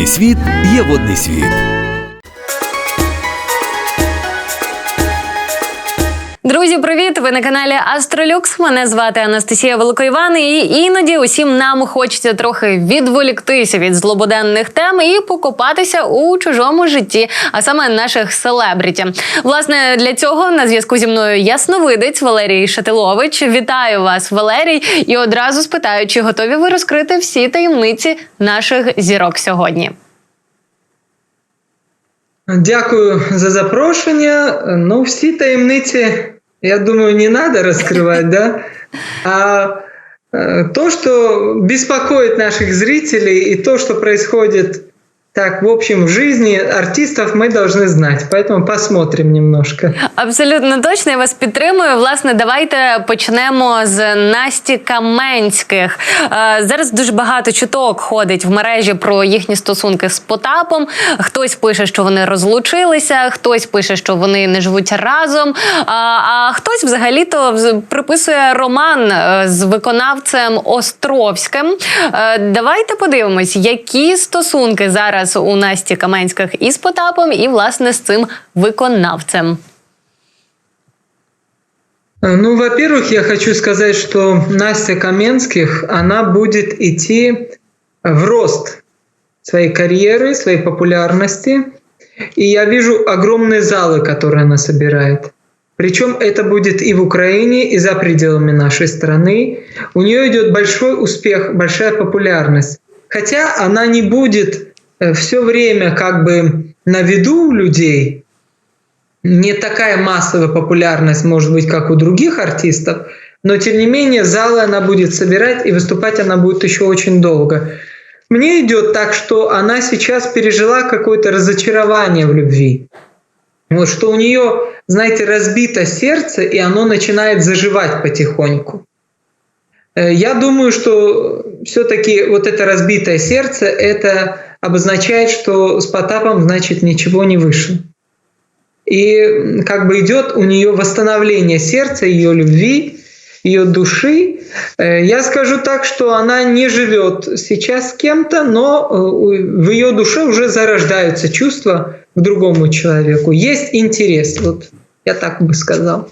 водний світ є водний світ. Друзі, привіт! Ви на каналі Астролюкс. Мене звати Анастасія Великоїван. І іноді усім нам хочеться трохи відволіктися від злободенних тем і покопатися у чужому житті, а саме наших селебріті. Власне, для цього на зв'язку зі мною ясновидець Валерій Шатилович. Вітаю вас, Валерій! І одразу спитаю, чи готові ви розкрити всі таємниці наших зірок сьогодні. Дякую за запрошення. Ну, всі таємниці, я думаю, не надо раскрывать, да? А э, то, что беспокоит наших зрителей и то, что происходит так, в общем, в жизни артистов мы должны знать, поэтому посмотрим немножко. Абсолютно точно я вас підтримую. Власне, давайте почнемо з Насті Каменських. Е, Зараз дуже багато чуток ходить в мережі про їхні стосунки з Потапом. Хтось пише, що вони розлучилися, хтось пише, що вони не живуть разом. А, а хтось взагалі-то вз- приписує роман е, з виконавцем Островським. Е, Давайте подивимось, які стосунки зараз у Насті Каменських із Потапом, і власне з цим виконавцем. Ну, во-первых, я хочу сказать, что Настя Каменских, она будет идти в рост своей карьеры, своей популярности. И я вижу огромные залы, которые она собирает. Причем это будет и в Украине, и за пределами нашей страны. У нее идет большой успех, большая популярность. Хотя она не будет все время как бы на виду у людей, не такая массовая популярность, может быть, как у других артистов, но тем не менее залы она будет собирать и выступать она будет еще очень долго. Мне идет так, что она сейчас пережила какое-то разочарование в любви. Вот что у нее, знаете, разбито сердце, и оно начинает заживать потихоньку. Э, Я думаю, что все-таки вот это разбитое сердце, это обозначает, что с Потапом, значит, ничего не вышло. И как бы идет у нее восстановление сердца, ее любви, ее души. Э, Я скажу так, что она не живет сейчас с кем-то, но э, в ее душе уже зарождаются чувства к другому человеку. Есть интерес, вот я так бы сказал.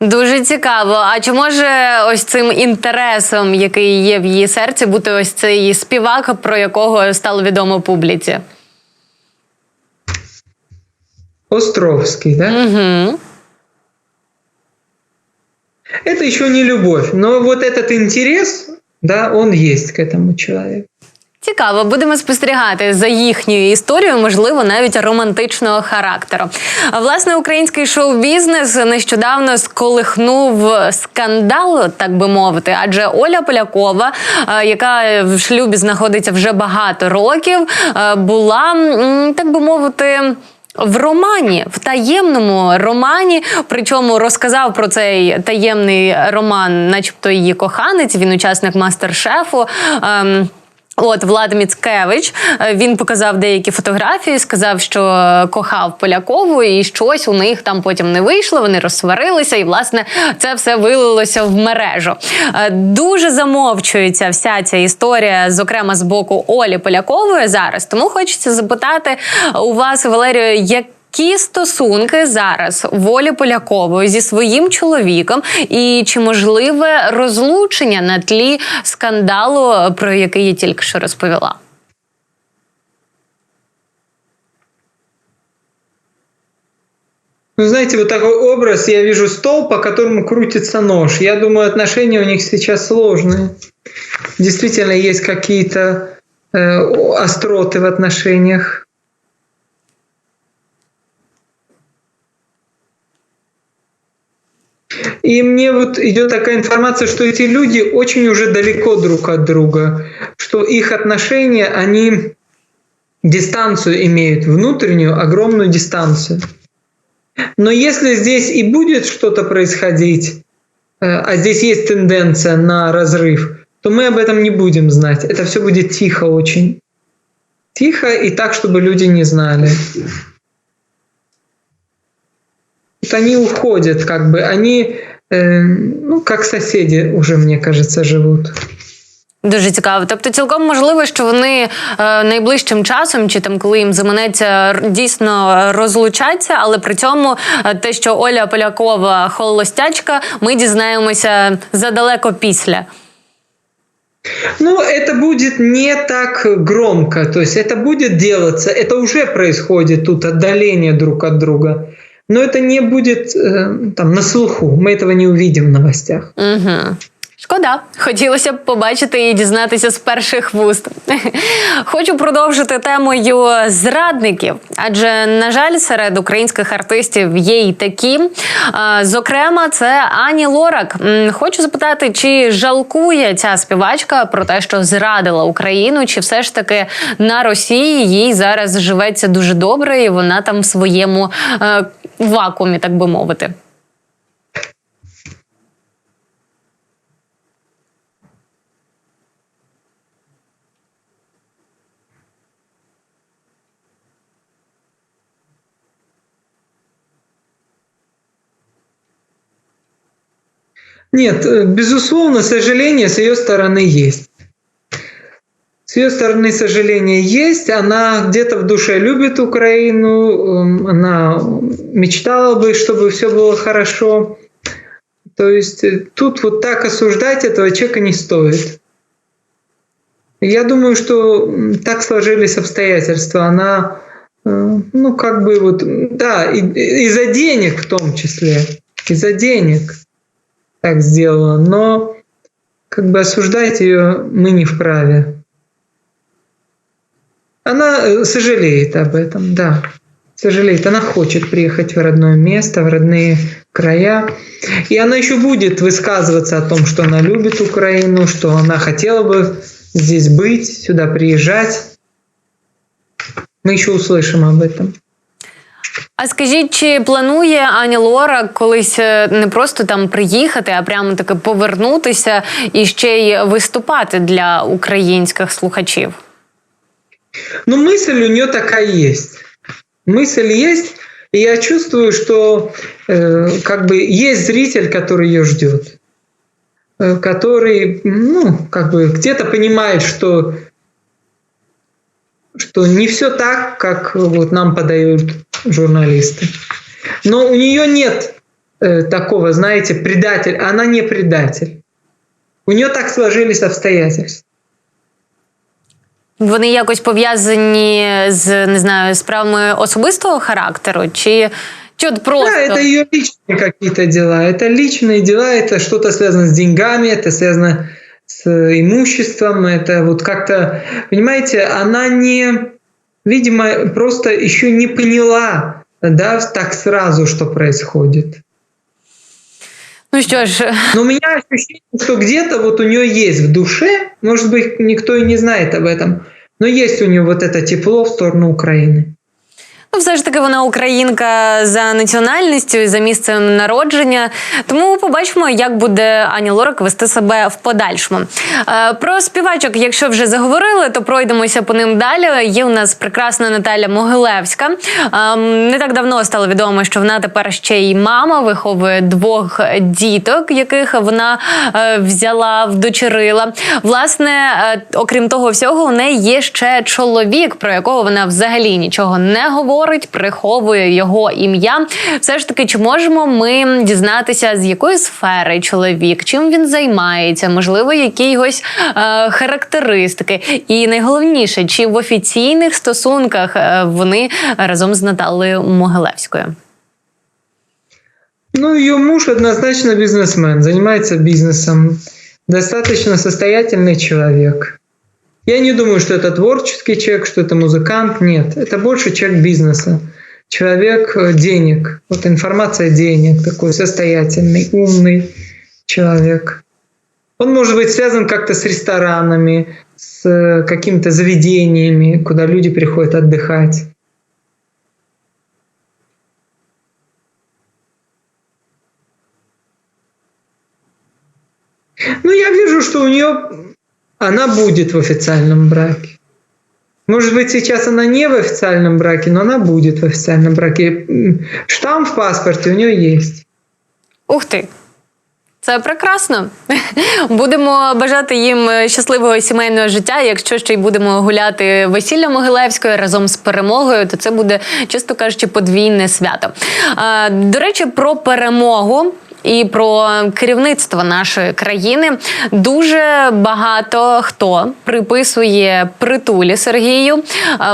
Дуже цікаво. А чи може ось цим інтересом, який є в її серці, бути ось цей співак, про якого стало відомо публіці? Островский, да? Угу. Это еще не любовь, но вот этот интерес, да, он есть к этому человеку. Цікаво, будемо спостерігати за їхньою історією, можливо, навіть романтичного характеру. Власне, український шоу-бізнес нещодавно сколихнув скандал, так би мовити, адже Оля Полякова, е, яка в шлюбі знаходиться вже багато років, е, була так би мовити. В романі, в таємному романі, причому розказав про цей таємний роман, начебто її коханець, він учасник мастер-шефу. Ем, От Влад Міцкевич е, він показав деякі фотографії, сказав, що кохав Полякову, і щось у них там потім не вийшло. Вони розсварилися, і власне це все вилилося в мережу. Е, Дуже замовчується вся ця історія, зокрема з боку Олі Полякової зараз. Тому хочеться запитати у вас, Валерію, як. Які стосунки зараз волі Полякової зі своїм чоловіком, і чи можливе розлучення на тлі скандалу, про який я тільки що розповіла? Ну, знаете, вот такой образ, я вижу стол, по которому крутится нож. Я думаю, отношения у них сейчас сложные. Действительно, есть какие-то э, остроты в отношениях. И мне вот идет такая информация, что эти люди очень уже далеко друг от друга, что их отношения, они дистанцию имеют, внутреннюю огромную дистанцию. Но если здесь и будет что-то происходить, э, а здесь есть тенденция на разрыв, то мы об этом не будем знать. Это все будет тихо очень. Тихо и так, чтобы люди не знали Вот они уходят, как бы, они, э, ну, как соседи уже, мне кажется, живут. Дуже цікаво. Тобто, цілком можливо, що вони е, найближчим часом, чи там коли їм заманеться, р- дійсно розлучаться, але при цьому е, те, що Оля Полякова холостячка, ми дізнаємося задалеко після. Ну, это будет не так громко, то есть это будет делаться, это уже происходит тут отдаление друг от друга, но это не будет э, там на слуху, мы этого не увидим в новостях. Угу. Шкода, хотілося б побачити і дізнатися з перших вуст. Хочу продовжити темою зрадників, адже на жаль, серед українських артистів є й такі. А, Зокрема, це Ані Лорак. М, Хочу запитати, чи жалкує ця співачка про те, що зрадила Україну, чи все ж таки на Росії їй зараз живеться дуже добре, і вона там в своєму е, вакуумі, так би мовити. Нет, э, безусловно, сожаление с ее стороны есть. Ее стороны сожаление есть. Она где-то в душе любит Украину. эм, Она мечтала бы, чтобы все было хорошо. То есть э, тут вот так осуждать этого человека не стоит. Я думаю, что так сложились обстоятельства. Она, э, ну, как бы вот, да, из-за денег в том числе, из-за денег так сделала, но как бы осуждать ее мы не вправе. Она э, сожалеет об этом, да, сожалеет. Она хочет приехать в родное место, в родные края. И она еще будет высказываться о том, что она любит Украину, что она хотела бы здесь быть, сюда приезжать. Мы еще услышим об этом. А скажіть, чи планує Аня Лора колись е, не просто там приїхати, а прямо таки повернутися і ще й виступати для українських слухачів? Но мысль у нее такая есть. Мысль есть, и я чувствую, что э, как бы есть зритель, который ее ждет, э, который, ну, как бы где-то понимает, что что не все так, как вот нам подают журналисты. Но у нее нет э, такого, знаете, предатель. Она не предатель. У нее так сложились обстоятельства. Вони якось пов'язані з не знаю справами особистого характеру, чи, от просто Да, это ее личные какие-то дела. Это личные дела, это что-то связано с деньгами, это связано с имуществом, это вот как-то, понимаете, она не, видимо, просто еще не поняла, да, так сразу, что происходит. Ну що ж, Но у меня ощущение, что где-то вот у нее есть в душе, может быть, никто и не знает об этом, но есть у нее вот это тепло в сторону Украины. Ну, все ж таки вона українка за національністю і за місцем народження. Тому побачимо, як буде Ані Лорак вести себе в подальшому. Е, Про співачок, якщо вже заговорили, то пройдемося по ним далі. Є у нас прекрасна Наталя Могилевська. Ем, Не так давно стало відомо, що вона тепер ще й мама, виховує двох діток, яких вона е, взяла, вдочерила. Власне, е, окрім того всього, у неї є ще чоловік, про якого вона взагалі нічого не говорить, приховує його ім'я. Все ж таки, чи можемо ми дізнатися, з якої сфери чоловік, чим він займається, можливо, якісь е, характеристики, і найголовніше, чи в офіційних стосунках е, вони разом з Наталею Могилевською. Ну, ее муж однозначно бизнесмен, занимается бизнесом, достаточно состоятельный человек. Я не думаю, что это творческий человек, что это музыкант. Нет, это больше человек бизнеса. Человек э, денег. Вот информация денег, такой состоятельный, умный человек. Он может быть связан как-то с ресторанами, с э, какими-то заведениями, куда люди приходят отдыхать. Ну, я вижу, что у нее она будет в официальном браке. Может быть, сейчас она не в официальном браке, но она будет в официальном браке. Штамп в паспорте у нее есть. Ух ти! Це прекрасно. Будемо бажати їм щасливого сімейного життя. Якщо ще й будемо гуляти весілля Могилевської разом з перемогою, то це буде, чесно кажучи, подвійне свято. До речі, про перемогу. І про керівництво нашої країни дуже багато хто приписує притулі Сергію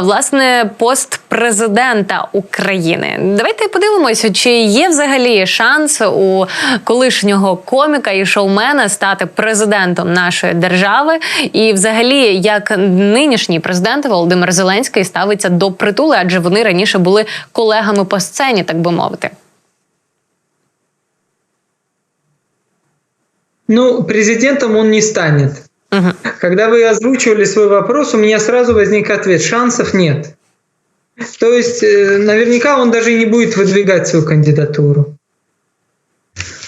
власне пост президента України. Давайте подивимося, чи є взагалі шанс у колишнього коміка і шоумена стати президентом нашої держави, і взагалі як нинішній президент Володимир Зеленський ставиться до притули, адже вони раніше були колегами по сцені, так би мовити. Ну, президентом он не станет. Угу. Когда вы озвучивали свой вопрос, у меня сразу возник ответ: шансов нет. То есть, э, наверняка он даже и не будет выдвигать свою кандидатуру.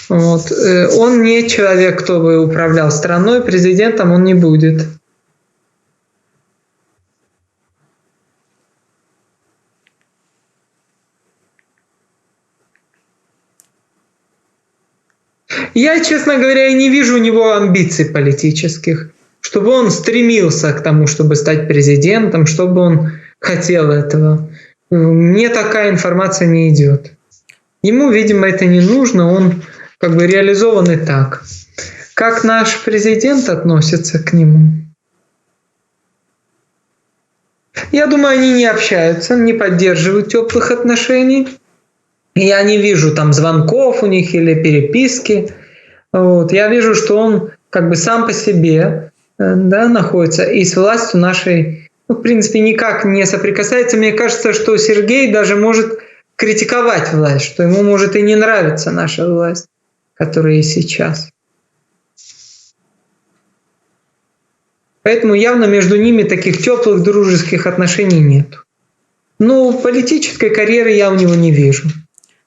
Вот. Э, Он не человек, кто бы управлял страной, президентом он не будет. Я, честно говоря, и не вижу у него амбиций политических, чтобы он стремился к тому, чтобы стать президентом, чтобы он хотел этого. Мне такая информация не идет. Ему, видимо, это не нужно, он как бы реализован и так. Как наш президент относится к нему? Я думаю, они не общаются, не поддерживают теплых отношений. Я не вижу там звонков у них или переписки. Вот. Я вижу, что он как бы сам по себе э, да, находится и с властью нашей, ну, в принципе, никак не соприкасается. Мне кажется, что Сергей даже может критиковать власть, что ему может и не нравится наша власть, которая есть сейчас. Поэтому явно между ними таких теплых дружеских отношений нет. Ну, политической карьеры я у него не вижу.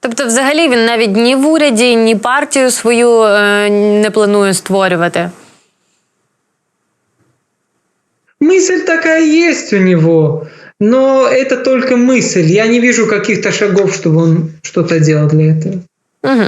Тобто, взагалі, він навіть ні в уряді, ні партію свою е, не планує створювати. Мысль такая есть у него, но это только мысль. Я не вижу каких-то шагов, чтобы он что-то делал для этого. Угу.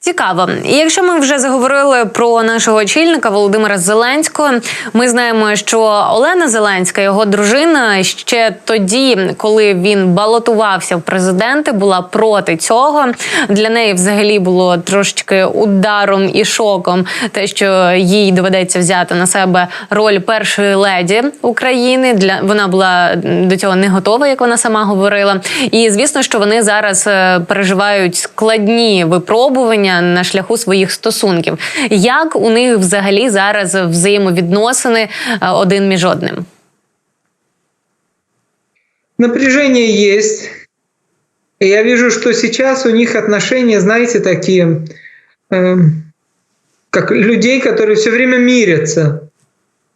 Цікаво, і якщо ми вже заговорили про нашого очільника Володимира Зеленського, ми знаємо, що Олена Зеленська, його дружина, ще тоді, коли він балотувався в президенти, була проти цього. Для неї взагалі було трошечки ударом і шоком, те, що їй доведеться взяти на себе роль першої леді України. Для вона була до цього не готова, як вона сама говорила. І звісно, що вони зараз е, переживають складні випробування на шляху своїх стосунків. Як у них взагалі зараз взаємовідносини е, один між одним? Напряжение есть. И я вижу, что сейчас у них отношения, знаете, такие, э, как людей, которые все время мирятся.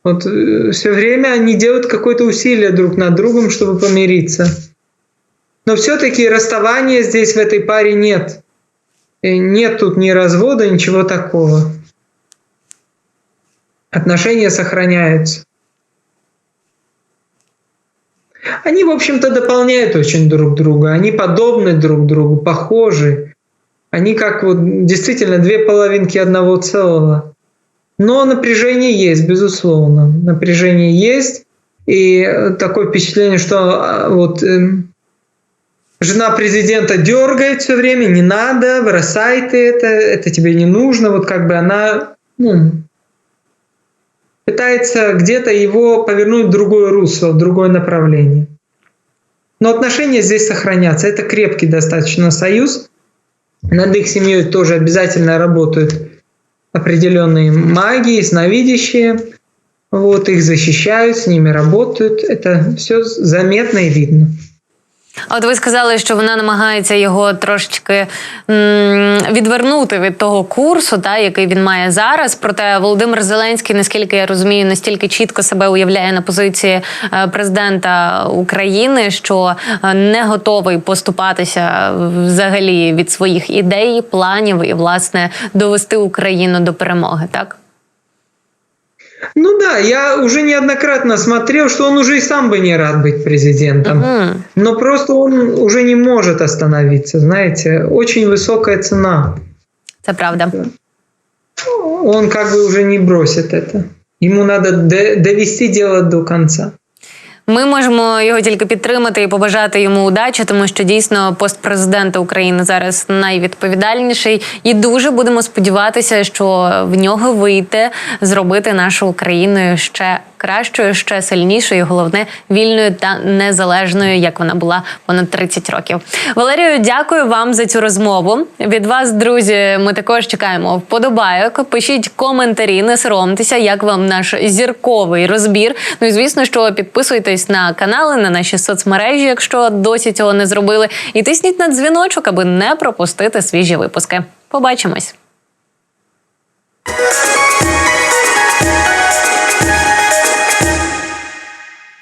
Вот э, все время они делают какое-то усилие друг над другом, чтобы помириться. Но все-таки расставания здесь в этой паре нет. Нет тут ни развода, ничего такого. Отношения сохраняются. Они, в общем-то, дополняют очень друг друга. Они подобны друг другу, похожи. Они как вот действительно две половинки одного целого. Но напряжение есть, безусловно. Напряжение есть. И такое впечатление, что вот эм, жена президента дергает все время, не надо, бросай ты это, это тебе не нужно. Вот как бы она ну, пытается где-то его повернуть в другое русло, в другое направление. Но отношения здесь сохранятся. Это крепкий достаточно союз. Над их семьей тоже обязательно работают определенные маги, сновидящие. Вот, их защищают, с ними работают. Это все заметно и видно. От ви сказали, що вона намагається його трошечки відвернути від того курсу, та який він має зараз. Проте Володимир Зеленський, наскільки я розумію, настільки чітко себе уявляє на позиції е, президента України, що е, не готовий поступатися взагалі від своїх ідей, планів і власне довести Україну до перемоги. Так. Ну да, я уже неоднократно смотрел, что он уже и сам бы не рад быть президентом. Мгм. Но просто он уже не может остановиться, знаете. Очень высокая цена. Це правда. он как бы уже не бросит это. Ему надо до- довести дело до конца. Ми можемо його тільки підтримати і побажати йому удачі, тому що дійсно пост президента України зараз найвідповідальніший, і дуже будемо сподіватися, що в нього вийде зробити нашу Україну ще кращою, ще сильнішою, і головне вільною та незалежною, як вона була понад 30 років. Валерію, дякую вам за цю розмову. Від вас, друзі, ми також чекаємо вподобайок. Пишіть коментарі, не соромтеся, як вам наш зірковий розбір. Ну і звісно, що підписуйтесь на канали, на наші соцмережі, якщо досі цього не зробили, і тисніть на дзвіночок, аби не пропустити свіжі випуски. Побачимось.